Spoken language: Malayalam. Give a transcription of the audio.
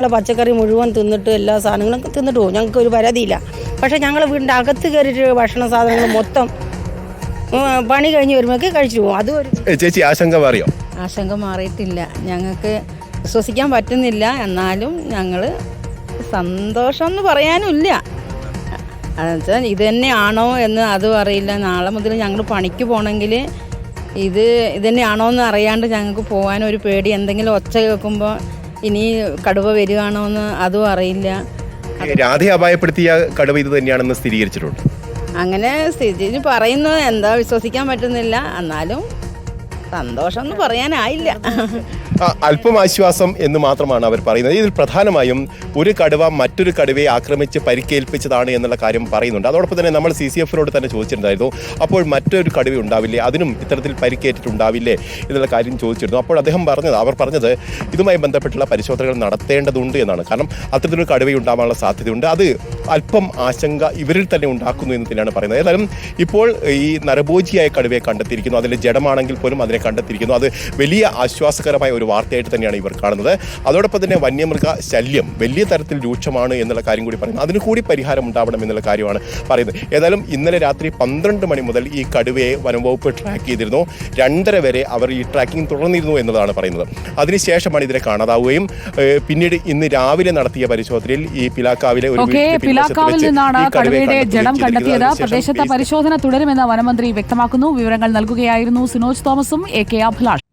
ഞങ്ങളെ പച്ചക്കറി മുഴുവൻ തിന്നിട്ട് എല്ലാ സാധനങ്ങളും തിന്നിട്ട് പോകും. ഞങ്ങൾക്ക് ഒരു പരാതിയില്ല പക്ഷേ ഞങ്ങൾ വീടിന്റെ അകത്ത് കയറിയിട്ട് ഭക്ഷണ സാധനങ്ങൾ മൊത്തം പണി കഴിഞ്ഞ് വരുമ്പോഴേക്ക് കഴിച്ചു പോകും. അത് ഒരു ചേച്ചി ആശങ്ക മാറിയോ? ആശങ്ക മാറിയിട്ടില്ല. ഞങ്ങൾക്ക് വിശ്വസിക്കാൻ പറ്റുന്നില്ല. എന്നാലും ഞങ്ങൾ സന്തോഷം എന്ന് പറയാനുമില്ല എന്നുവെച്ചാൽ ഇത് തന്നെയാണോ എന്ന് അതും അറിയില്ല നാളെ മുതൽ ഞങ്ങൾ പണിക്ക് പോകണമെങ്കിൽ ഇത് ഇത് തന്നെയാണോ എന്ന് അറിയാണ്ട് ഞങ്ങൾക്ക് പോകാനൊരു ഒരു പേടി. എന്തെങ്കിലും ഒച്ച കേൾക്കുമ്പോൾ ഇനി കടുവ വരികയാണോ എന്ന് അതും അറിയില്ല. രാധ രാധയെ അപായപ്പെടുത്തിയ കടുവ ഇത് തന്നെയാണെന്ന് സ്ഥിരീകരിച്ചിട്ടുണ്ട്. അങ്ങനെ സ്ഥിതി പറയുന്നത് എന്താ വിശ്വസിക്കാൻ പറ്റുന്നില്ല. എന്നാലും സന്തോഷം എന്ന് പറയാനായില്ല. അല്പം ആശ്വാസം എന്ന് മാത്രമാണ് അവർ പറയുന്നത്. ഇതിൽ പ്രധാനമായും ഒരു കടുവ മറ്റൊരു കടുവയെ ആക്രമിച്ച് പരിക്കേൽപ്പിച്ചതാണ് എന്നുള്ള കാര്യം പറയുന്നുണ്ട്. അതോടൊപ്പം തന്നെ നമ്മൾ സി സി എഫിനോട് തന്നെ ചോദിച്ചിട്ടുണ്ടായിരുന്നു അപ്പോൾ മറ്റൊരു കടുവ ഉണ്ടാവില്ലേ? അതിനും ഇത്തരത്തിൽ പരിക്കേറ്റിട്ടുണ്ടാവില്ലേ? എന്നുള്ള കാര്യം ചോദിച്ചിരുന്നു. അപ്പോൾ അദ്ദേഹം പറഞ്ഞത് അവർ പറഞ്ഞത് ഇതുമായി ബന്ധപ്പെട്ടുള്ള പരിശോധനകൾ നടത്തേണ്ടതുണ്ട് എന്നാണ്. കാരണം അത്തരത്തിലൊരു കടുവ ഉണ്ടാവാനുള്ള സാധ്യതയുണ്ട്. അത് അല്പം ആശങ്ക ഇവരിൽ തന്നെ ഉണ്ടാക്കുന്നു എന്ന് തന്നെയാണ് പറയുന്നത്. ഏതായാലും ഇപ്പോൾ ഈ നരഭോജിയായ കടുവയെ കണ്ടെത്തിയിരിക്കുന്നു. അതിന്റെ ജഡമാണെങ്കിൽ പോലും അതിനെ കണ്ടെത്തിയിരിക്കുന്നു. അത് വലിയ ആശ്വാസകരമായ ഒരു വാർത്തയായിട്ട് തന്നെയാണ് ഇവർ കാണുന്നത്. അതോടൊപ്പം തന്നെ വന്യമൃഗ ശല്യം വലിയ തരത്തിൽ രൂക്ഷമാണ് എന്നുള്ള കാര്യം കൂടി പറയുന്നത് അതിന് കൂടി പരിഹാരം ഉണ്ടാവണം എന്നുള്ള കാര്യമാണ് പറയുന്നത്. ഏതായാലും ഇന്നലെ രാത്രി പന്ത്രണ്ട് മണി മുതൽ ഈ കടുവയെ വനംവകുപ്പ് ട്രാക്ക് ചെയ്തിരുന്നു. രണ്ടര വരെ അവർ ഈ ട്രാക്കിംഗ് തുടർന്നിരുന്നു എന്നതാണ് പറയുന്നത്. അതിനുശേഷമാണ് ഇതിനെ കാണാതാവുകയും പിന്നീട് ഇന്ന് രാവിലെ നടത്തിയ പരിശോധനയിൽ ഈ പിലാക്കാവിലെ ഒരു വെച്ച് നിന്നാണ് കടുവയുടെ ജഡം കണ്ടെത്തിയത്. പ്രദേശത്ത് പരിശോധന തുടരുമെന്ന് വനമന്ത്രി വ്യക്തമാക്കുന്നു. വിവരങ്ങൾ നൽകുകയായിരുന്നു സിനോജ് തോമസും എ കെ അഭിലാഷ്.